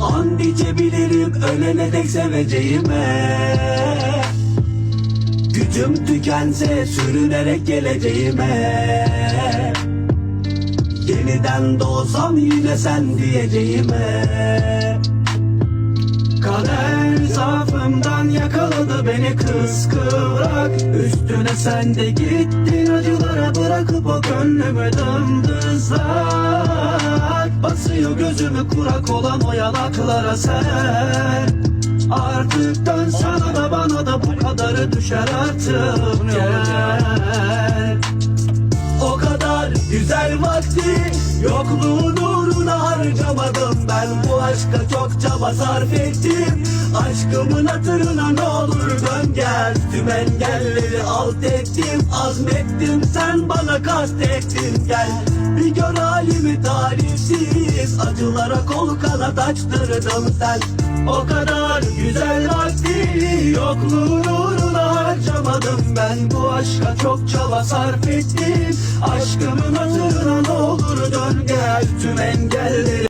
An içebilirim ölene dek seveceğime. Gücüm tükense sürünerek geleceğime. Yeniden doğsam yine sen diyeceğime. Kader zaafımdan yakaladı beni kıskıvrak. Üstüne sen de gittin acılara bırakıp o gönlümü dımdızlak Basıyor gözümü kurak olan o yanaklara sen. Artık dön sana da bana da bu kadarı düşer artık gel. O kadar güzel vakti Yokluğun uğruna harcamadım Ben bu aşka çok çaba sarf ettim. Aşkımın hatırına ne olur dön gel. Tüm engelleri alt ettim Azmettim. Sen bana kastettin Gel. Bir gör halimi tarifsiz. Acılara kol kanat açtırdın sen. O kadar güzel vakti Yokluğun harcamadım. Ben bu aşka çok çaba sarf ettim. Aşkımın hatırına ne olur dön gel. Tüm engelleri